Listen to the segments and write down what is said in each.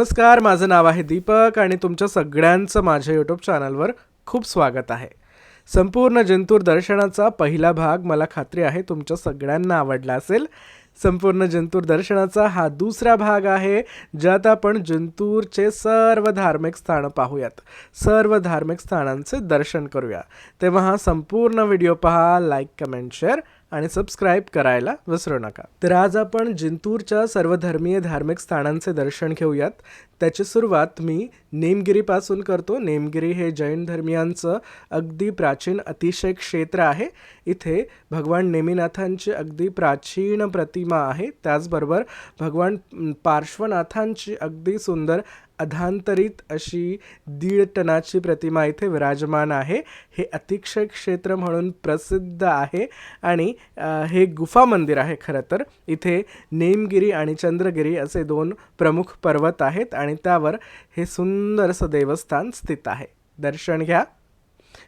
नमस्कार माझं नाव आहे दीपक आणि तुमच्या सगळ्यांचं माझ्या यूट्यूब चॅनलवर खूप स्वागत आहे. संपूर्ण जंतूर दर्शनाचा पहिला भाग मला खात्री आहे तुमच्या सगळ्यांना आवडला असेल. संपूर्ण जंतूर दर्शनाचा हा दुसरा भाग आहे ज्यात आपण जंतूरचे सर्व धार्मिक स्थानं पाहूयात. सर्व धार्मिक स्थानांचे दर्शन करूया. तेव्हा हा संपूर्ण व्हिडिओ पहा लाईक कमेंट शेअर आणि सबस्क्राईब करायला विसरू नका. तर आज आपण जिंतूरच्या सर्वधर्मीय धार्मिक स्थानांचे दर्शन घेऊयात. त्याची सुरुवात मी नेमगिरीपासून करतो. नेमगिरी हे जैन धर्मियांचं अगदी प्राचीन अतिशय क्षेत्र आहे. इथे भगवान नेमिनाथांची अगदी प्राचीन प्रतिमा आहे. त्याचबरोबर भगवान पार्श्वनाथांची अगदी सुंदर अधांतरित अशी दीड टनाची प्रतिमा इथे विराजमान आहे. हे अतिक्षय क्षेत्र म्हणून प्रसिद्ध आहे आणि हे गुफा मंदिर आहे खरं तर. इथे नेमगिरी आणि चंद्रगिरी असे दोन प्रमुख पर्वत आहेत आणि त्यावर हे सुंदरसं देवस्थान स्थित आहे. दर्शन घ्या.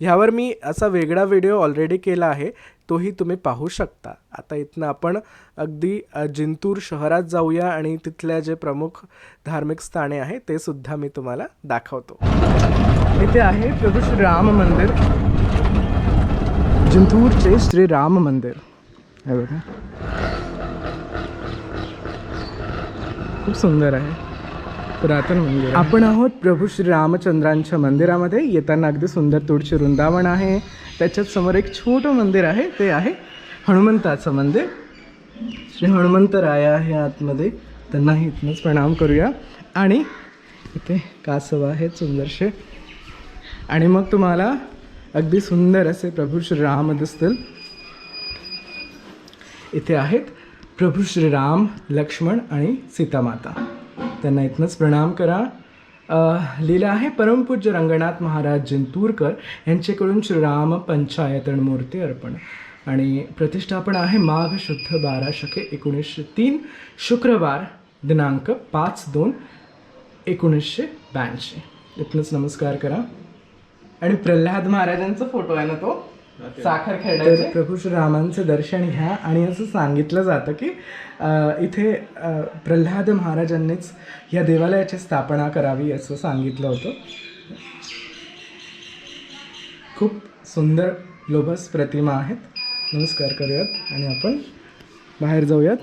ह्यावर मी असा वेगळा व्हिडिओ ऑलरेडी केला आहे. तोही तुम्ही पाहू शकता. आता इथनं आपण अगदी जिंतूर शहरात जाऊया आणि तिथल्या जे प्रमुख धार्मिक स्थाने आहे ते सुद्धा मी तुम्हाला दाखवतो. इथे आहे प्रभू श्री राम मंदिर. जिंतूरचे श्री राम मंदिर. हे बघा. खूप सुंदर आहे. पुरातन मंदिर आपण आहोत प्रभू श्री रामचंद्रांच्या मंदिरामध्ये. येताना अगदी सुंदर तुळशी वृंदावन आहे. त्याच्यात समोर एक छोटं मंदिर आहे. ते आहे हनुमंताचं मंदिर. श्री हनुमंतराय आहे आतमध्ये. त्यांनाही इथनंच प्रणाम करूया. आणि इथे कासव आहेत सुंदरसे आणि मग तुम्हाला अगदी सुंदर असे प्रभू श्रीराम दिसतील इथे आहेत प्रभू श्रीराम लक्ष्मण आणि सीतामाता. त्यांना इथनंच प्रणाम करा. लिहिलं आहे परमपूज्य रंगनाथ महाराज जिंतूरकर यांच्याकडून श्रीराम पंचायतन मूर्ती अर्पण. आणि प्रतिष्ठापन आहे माघ शुद्ध बारा शके एकोणीसशे तीन शुक्रवार दिनांक पाच दोन एकोणीसशे ब्याऐंशी. इथनंच नमस्कार करा. आणि प्रल्हाद महाराजांचा फोटो आहे ना तो? साखर खेळायचे? प्रभू श्रीरामांचं दर्शन घ्या. आणि असं सांगितलं जातं की अ, इथे अ, प्रल्हाद महाराजांनीच या देवालयाची स्थापना करावी असं सांगितलं होतं. खूप सुंदर लोभस प्रतिमा आहेत. नमस्कार करूयात आणि आपण बाहेर जाऊयात.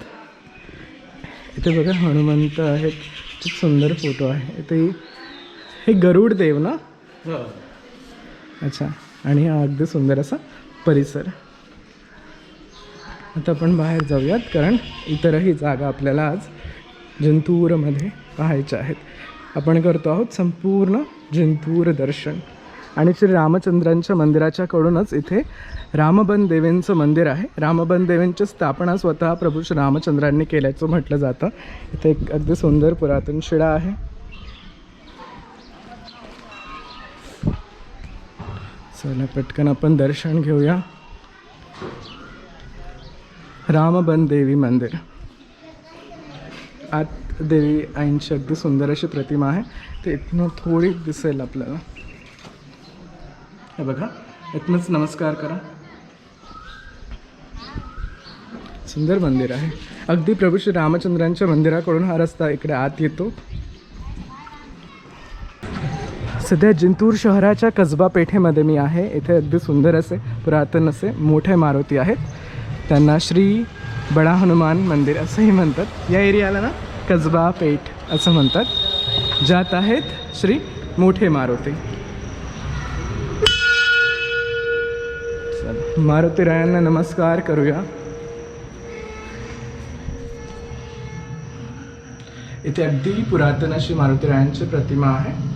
इथे बघा हनुमंत आहेत. खूप सुंदर फोटो आहे. इथे हे गरुड देव ना? अच्छा. आणि हा अगदी सुंदर असा परिसर. आता आपण बाहेर जाऊयात कारण इतरही जागा आपल्याला आज जंतूरमध्ये पाहायच्या आहेत. आपण करतो आहोत संपूर्ण जिंतूर दर्शन. आणि श्री रामचंद्रांच्या मंदिराच्या कडूनच इथे रामबन देवींचं मंदिर आहे. रामबन देवींची स्थापना स्वतः प्रभू श्री रामचंद्रांनी केल्याचं म्हटलं जातं. इथे एक अगदी सुंदर पुरातन शिळा आहे. चला पटकन आपण दर्शन घेऊया. रामबन देवी मंदिर. आत देवी आईंची अगदी सुंदर अशी प्रतिमा आहे. ते इथनं थोडी दिसेल आपल्याला. हे बघा इथनंच नमस्कार करा. सुंदर मंदिर आहे. अगदी प्रभू श्री रामचंद्रांच्या मंदिराकडून हा रस्ता इकडे आत येतो. सध्या जिंतूर शहराच्या कसबा पेठेमध्ये मी आहे. इथे अगदी सुंदर असे पुरातन असे मोठे मारुती आहेत. त्यांना श्री बडा हनुमान मंदिर असंही म्हणतात. या एरियाला ना कसबा पेठ असं म्हणतात. ज्यात आहेत श्री मोठे मारुती. मारुती रायांना नमस्कार करूया. इथे अगदी पुरातन अशी मारुतीरायांची प्रतिमा आहे.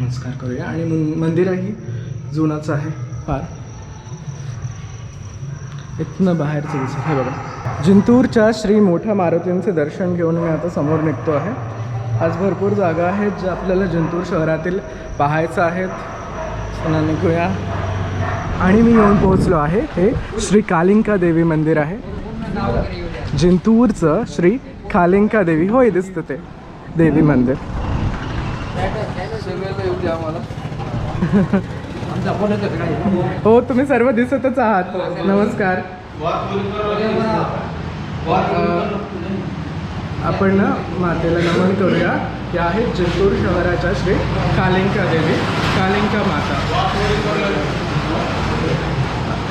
नमस्कार करूया. आणि मंदिरही जुनाचं आहे फार इथनं बाहेरचं दिसत हे बघा. जिंतूरच्या श्री मोठ्या मारुतींचे दर्शन घेऊन मी आता समोर निघतो आहे. आज भरपूर जागा आहेत ज्या आपल्याला जिंतूर शहरातील पाहायचं आहेत. चला निघूया. आणि मी येऊन पोहोचलो आहे. हे श्री कालिंका देवी मंदिर आहे. जिंतूरचं श्री खालिंका देवी. होय दिसतं ते. देवी मंदिर. हो तुम्ही सर्व दिसतच आहात. नमस्कार. आपण ना मातेला नमन करूया. या आहेत जिंतूर शहराच्या श्री कालिंका देवी. कालिंका माता.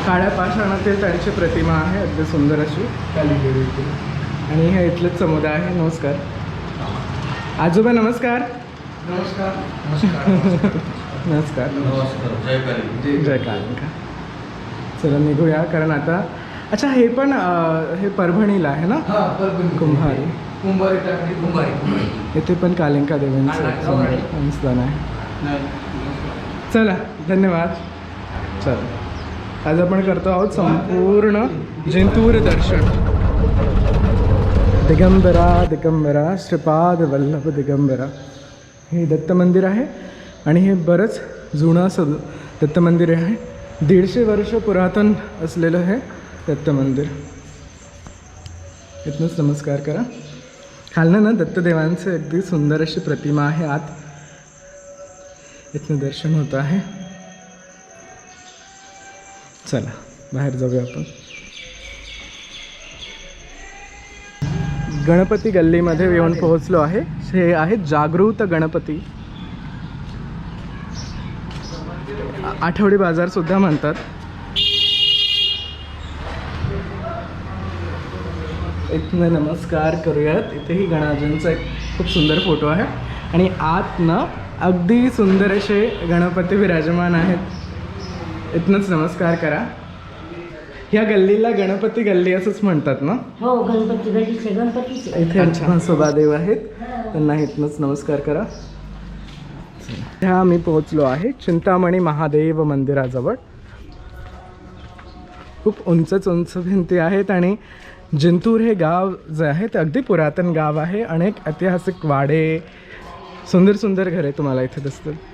काळ्या पाषाणातील त्यांची प्रतिमा आहे अगदी सुंदर अशी. आणि हे इथलेच समुदाय आहे. नमस्कार. आजोबा नमस्कार. नमस्कार. नमस्कार. नमस्कार. जय काली. जय कालिंका चला निघूया. कारण आता अच्छा हे पण हे परभणीला आहे ना? हा परभणी कुंभारी. कुंभारी इथे पण कालिंका देवींचं. अनुष्ठान आहे. चला धन्यवाद. चला. आज आपण करतो आहोत संपूर्ण जिंतूर दर्शन. दिगंबरा दिगंबरा श्रीपाद वल्लभ दिगंबरा. हे दत्त मंदिर आहे आणि हे बरंच जुनं असं दत्त मंदिर आहे. दीडशे वर्ष पुरातन असलेलं हे दत्त मंदिर. इथनंच नमस्कार करा. खालनं ना दत्तदेवांचं अगदी सुंदर अशी प्रतिमा आहे आत. इथनं दर्शन होतं आहे. चला बाहेर जाऊया आपण. गणपती गल्लीमध्ये येऊन पोहोचलो आहे. हे आहे जागृत गणपती. आठवडी बाजार सुद्धा म्हणतात. इथनं नमस्कार करूयात. इथेही गणाजींचा एक खूप सुंदर फोटो आहे. आणि आतनं अगदी सुंदर असे गणपती विराजमान आहेत. इथनंच नमस्कार करा. ह्या गल्लीला गणपती गल्ली असंच म्हणतात ना? हो गणपती गणपतीचे. इथे म्हसोबादेव आहेत. त्यांना इथनंच नमस्कार करा. ह्या आम्ही पोहोचलो आहे चिंतामणी महादेव मंदिराजवळ. खूप उंचच उंच भिंती आहेत आणि जिंतूर हे गाव जे आहे ते अगदी पुरातन गाव आहे. अनेक ऐतिहासिक वाडे सुंदर सुंदर घरे तुम्हाला इथे दिसतील.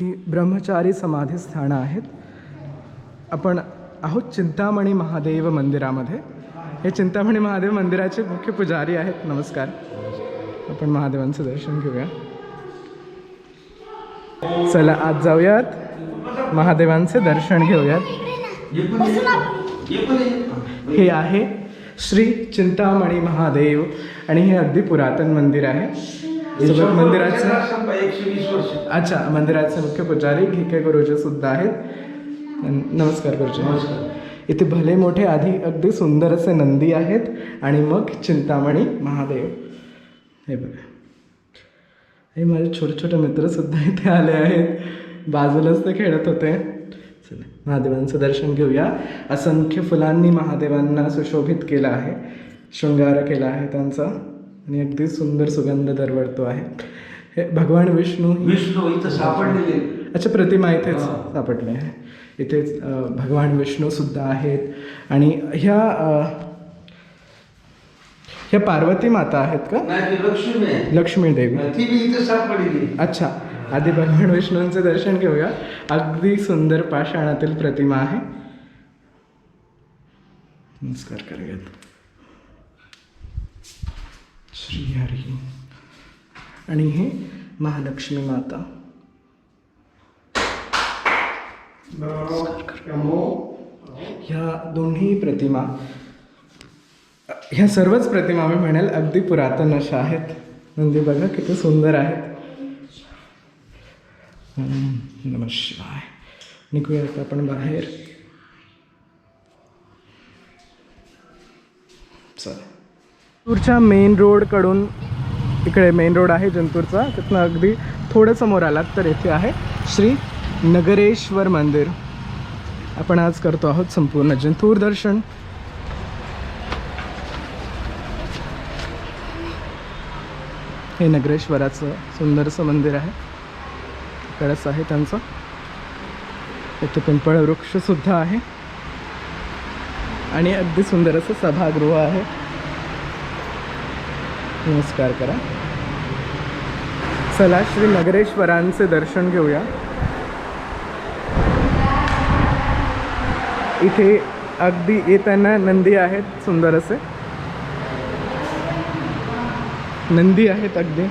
ही ब्रह्मचारी समाधी स्थानं आहेत. आपण आहोत चिंतामणी महादेव मंदिरामध्ये. हे चिंतामणी महादेव मंदिराचे मुख्य पुजारी आहेत. नमस्कार. आपण महादेवांचं दर्शन घेऊया. चला आज जाऊयात. महादेवांचे दर्शन घेऊयात. हे आहे श्री चिंतामणी महादेव आणि हे अगदी पुरातन मंदिर आहे. सोबत मंदिराचं? एकशे वीस वर्ष. अच्छा मंदिराचे मुख्य पुजारी घिके गुरुजी सुद्धा आहेत. नमस्कार गुरुजी. इथे भले मोठे आधी अगदी सुंदर असे नंदी आहेत आणि मग चिंतामणी महादेव. हे बघा. हे माझे छोटे छोटे मित्रसुद्धा इथे आले आहेत. बाजूलाच ते खेळत होते. चला महादेवांचं दर्शन घेऊया. असंख्य फुलांनी महादेवांना सुशोभित केलं आहे. शृंगार केला आहे त्यांचा. आणि अगदी सुंदर सुगंध दरवळतो आहे. हे भगवान विष्णू विष्णू इथं सापडलेले अच्छा प्रतिमा इथेच. सापडले आहे. इथेच भगवान विष्णू सुद्धा आहेत. आणि ह्या ह्या पार्वती माता आहेत का? लक्ष्मी देवी. अच्छा आधी भगवान विष्णूंचे दर्शन घेऊया. अगदी सुंदर पाषाणातील प्रतिमा आहे. नमस्कार करूयात. श्री हरी आणि हे महालक्ष्मी माता. ह्या दोन्ही प्रतिमा ह्या सर्वच प्रतिमा मी म्हणेल अगदी पुरातन अशा आहेत. नंदी बघा किती सुंदर आहेत. नमः शिवाय. निघूयात आपण बाहेर. चला. जंतूरच्या मेन रोडकडून इकडे मेन रोड आहे जंतूरचा. तिथनं अगदी थोडं समोर आलात तर येथे आहे श्री नगरेश्वर मंदिर. आपण आज करतो आहोत संपूर्ण जंतूर दर्शन. हे नगरेश्वराचं सुंदरसं मंदिर आहे. कळस आहे त्यांचं. इथे पिंपळ वृक्षसुद्धा आहे. आणि अगदी सुंदर असं सभागृह आहे. नमस्कार करा. चला श्री नगरेश्वरांचे दर्शन घेऊया. इथे अगदी येताना नंदी आहेत सुंदर असे. नंदी आहेत अगदी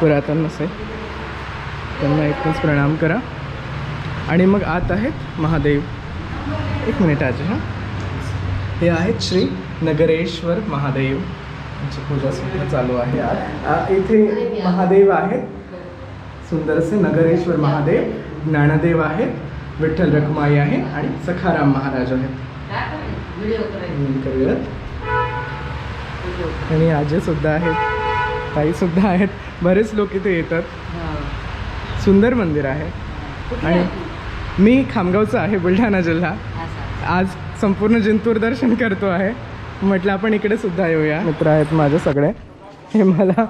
पुरातन असे. त्यांना एकच प्रणाम करा. आणि मग आत आहेत महादेव. एक मिनिट आज हां. हे आहेत श्री नगरेश्वर महादेव. यांची पूजा सुद्धा चालू आहे. आ, इथे महादेव आहेत. सुंदरसे नगरेश्वर महादेव ज्ञानदेव आहेत विठ्ठल रखुमाई आहे आणि सखाराम महाराज आहेत. करूयात. आणि आजी सुद्धा आहेत. ताई सुद्धा आहेत. बरेच लोक इथे येतात. सुंदर मंदिर आहे. आणि मी खामगावचा आहे बुलढाणा जिल्हा. आज संपूर्ण जिंतूर दर्शन करतो आहे. म्हटलं आपण इकडे सुद्धा येऊया. मित्र आहेत माझे सगळे. हे मला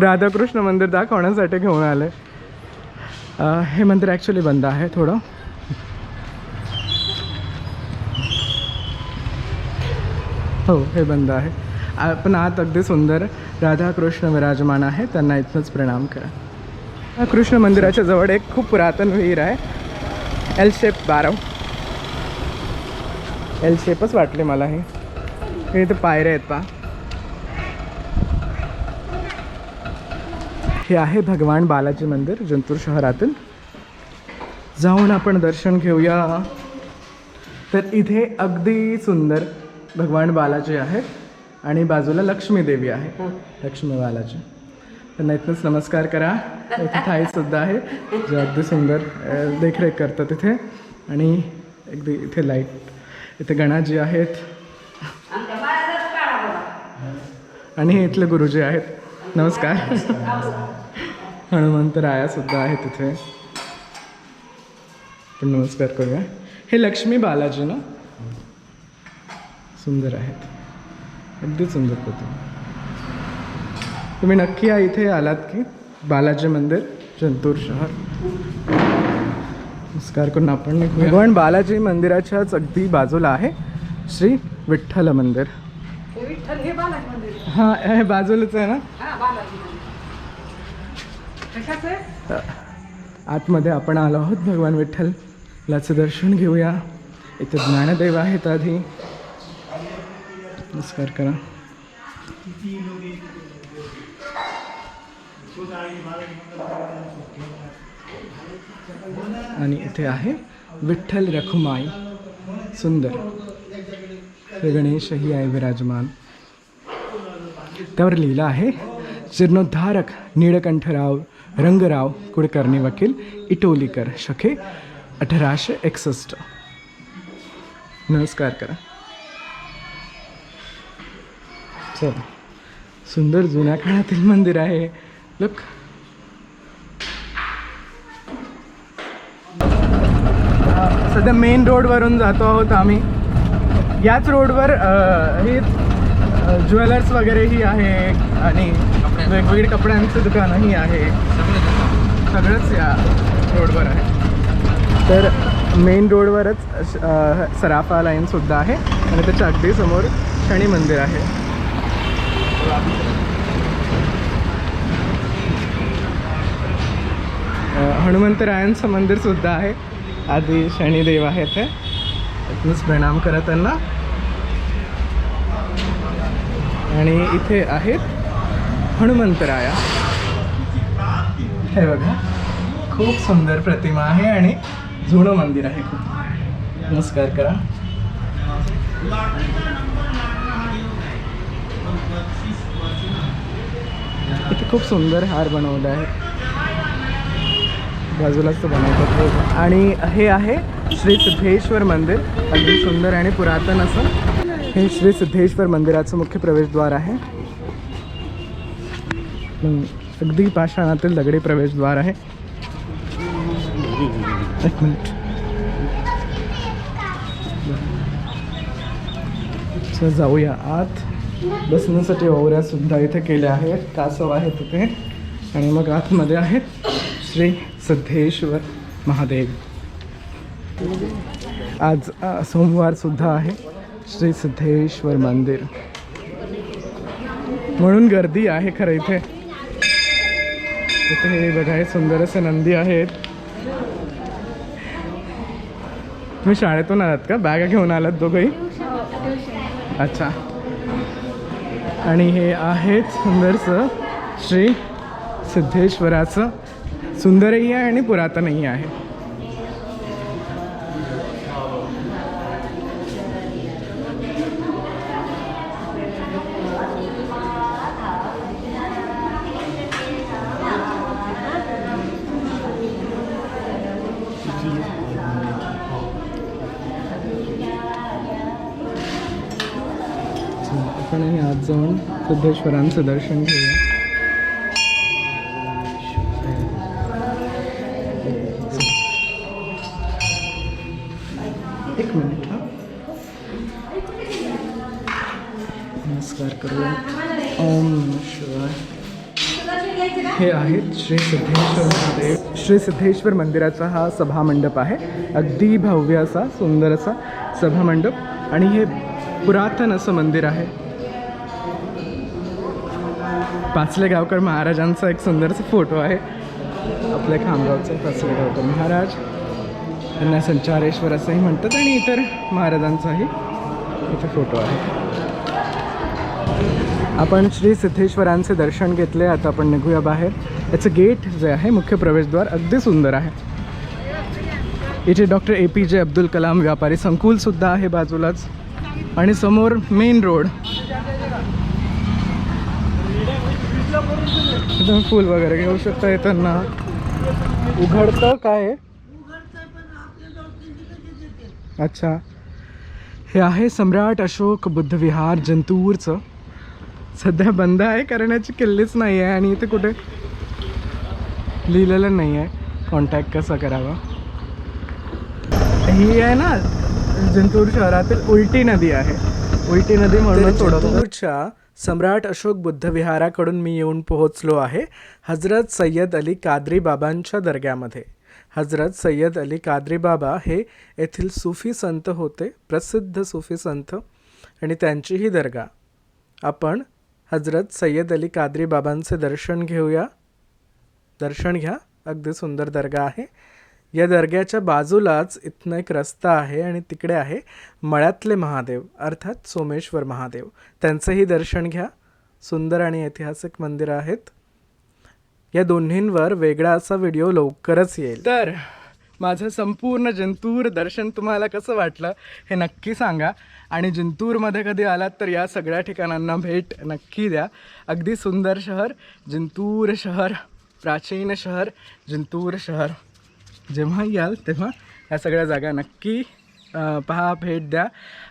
राधाकृष्ण मंदिर दाखवण्यासाठी घेऊन आले. हे मंदिर ॲक्च्युली बंद आहे थोडं. हो हे बंद आहे. आपण पण आत अगदी सुंदर राधाकृष्ण विराजमान आहे. त्यांना इथनंच प्रणाम करा. कृष्ण मंदिराच्या जवळ एक खूप पुरातन विहीर आहे. एल शेप बारव. एल शेपच वाटले मला हे. हे इथे पायऱ्या आहेत पा. हे आहे भगवान बालाजी मंदिर जंतूर शहरातील. जाऊन आपण दर्शन घेऊया. तर इथे अगदी सुंदर भगवान बालाजी आहेत आणि बाजूला लक्ष्मी देवी आहे. लक्ष्मी बालाजी. त्यांना इथनंच नमस्कार करा. इथे थाई सुद्धा आहे जे अगदी सुंदर देखरेख करतात इथे. आणि अगदी इथे लाइट इथे गणाजी आहेत. आणि हे इथले गुरुजी आहेत. नमस्कार. हनुमंत राया सुद्धा आहेत तिथे पण नमस्कार करूया. हे लक्ष्मी बालाजी ना? सुंदर आहेत. अगदी सुंदर होते तुम्ही नक्की या इथे आलात की बालाजी मंदिर जंतूर शहर. नमस्कार करून आपण भगवान बालाजी मंदिराच्याच अगदी बाजूला आहे श्री विठ्ठल मंदिर. विठ्ठल हे बालाजी मंदिर हां हे बाजूलाच आहे ना? हा बालाजी मंदिर. कशाचं? आहे आतमध्ये आपण आलो आहोत भगवान विठ्ठलाचं दर्शन घेऊया. इथे ज्ञानदेव आहेत आधी. नमस्कार करा. आणि इथे आहे विठ्ठल रखुमाई. सुंदर. हे गणेशही आहे विराजमान. त्यावर लिहिलं आहे जीर्णोद्धारक नीळकंठराव रंगराव कुलकर्णी वकील इटोलीकर शखे अठराशे एकसष्ट. नमस्कार करा. चल सुंदर जुन्या काळातील मंदिर आहे. लुक. सध्या मेन रोडवरून जातो आहोत आम्ही. याच रोडवर हे ज्वेलर्स वगैरेही आहे आणि वेगवेगळी कपड्यांचं दुकानही आहे. सगळंच या रोडवर आहे. तर मेन रोडवरच सराफा लाईनसुद्धा आहे आणि त्याच्या अगदी समोर शनी मंदिर आहे. हनुमंतरायांचं मंदिरसुद्धा आहे. आधी शनिदेव आहेत हे प्रणाम करा त्यांना. आणि इथे आहेत हनुमंतराया. हे बघा खूप सुंदर प्रतिमा आहे आणि जुनं मंदिर आहे खूप. नमस्कार करा. इथे खूप सुंदर हार बनवला आहे. बाजूलाच तो बनवतात आणि हे आहे श्री सिद्धेश्वर मंदिर. अगदी सुंदर आणि पुरातन असं. हे श्री सिद्धेश्वर मंदिराचं मुख्य प्रवेशद्वार आहे. अगदी पाषाणातील दगडी प्रवेशद्वार आहे. एक मिनिट. जाऊया आत. बसण्यासाठी ओवऱ्या सुद्धा इथे केल्या आहेत. कासव आहेत तिथे. आणि मग आतमध्ये आहेत. श्री सिद्धेश्वर महादेव. आज सोमवारसुद्धा सोमवार सुद्धा आहे श्री सिद्धेश्वर मंदिर. म्हणून गर्दी आहे खरं इथे. इथे हे बघा हे सुंदर असे नंदी आहेत. तुम्ही शाळेतून आलात का? बॅगा घेऊन आलात दोघंही? अच्छा. आणि हे आहेत सुंदरसं श्री सिद्धेश्वराचं सुंदरही आहे आणि पुरातनही आहे. आपण आज जाऊन सिद्धेश्वरांचं दर्शन घेऊया. शिवाय हे आहेत श्री सिद्धेश्वर महादेव. श्री सिद्धेश्वर मंदिराचा हा सभामंडप आहे. अगदी भव्य असा सुंदर असा सभामंडप. आणि हे पुरातन असं मंदिर आहे. पाचले गावकर महाराजांचा एक सुंदरसा फोटो आहे. आपल्या खामगावचे पाचले गावकर महाराज. त्यांना संचारेश्वर असंही म्हणतात आणि इतर महाराजांचाही इथे फोटो आहे. आपण श्री सिद्धेश्वरांचे दर्शन घेतले आता आपण निघूया बाहेर. याचं गेट जे आहे मुख्य प्रवेशद्वार अगदी सुंदर आहे. इथे डॉक्टर ए पी जे अब्दुल कलाम व्यापारी संकुलसुद्धा आहे बाजूलाच. आणि समोर मेन रोड. तुम्ही फूल वगैरे घेऊ शकता येताना. उघडतं काय अच्छा. हे आहे सम्राट अशोक बुद्ध विहार जंतूरचं. सध्या बंद आहे कारण याची किल्लीच नाही आहे आणि इथे कुठे लिहिलेलं नाही आहे कॉन्टॅक्ट कसा करावा? ही आहे ना जंतूर शहरातील उलटी नदी आहे. उलटी नदी म्हणून जंतूरच्या सम्राट अशोक बुद्ध विहाराकडून मी येऊन पोहोचलो आहे हजरत सय्यद अली कादरी बाबांच्या दर्ग्यामध्ये. हजरत सय्यद अली कादरी बाबा हे येथील सुफी संत होते प्रसिद्ध सुफी संत आणि त्यांची ही दर्गा. आपण हजरत सय्यद अली कादरी बाबांचे दर्शन घेऊया. दर्शन घ्या. अगदी सुंदर दर्गा आहे. या दर्ग्याच्या बाजूलाच इथनं एक रस्ता आहे आणि तिकडे आहे मळ्यातले महादेव अर्थात सोमेश्वर महादेव. त्यांचंही दर्शन घ्या. सुंदर आणि ऐतिहासिक मंदिरं आहेत. या दोन्हींवर वेगळा असा व्हिडिओ लवकरच येईल. तर माझं संपूर्ण जिंतूर दर्शन तुम्हाला कसं वाटलं हे नक्की सांगा. आणि जिंतूरमध्ये कधी आलात तर या सगळ्या ठिकाणांना भेट नक्की द्या. अगदी सुंदर शहर जिंतूर शहर प्राचीन शहर जिंतूर शहर. जेव्हा याल तेव्हा या सगळ्या जागा नक्की पहा भेट द्या.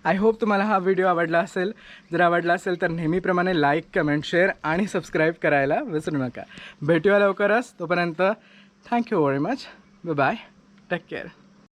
आय होप तुम्हाला हा व्हिडिओ आवडला असेल. जर आवडला असेल तर नेहमीप्रमाणे लाईक कमेंट शेअर आणि सबस्क्राईब करायला विसरू नका. भेटूया लवकरच. तोपर्यंत thank you very much bye räcker.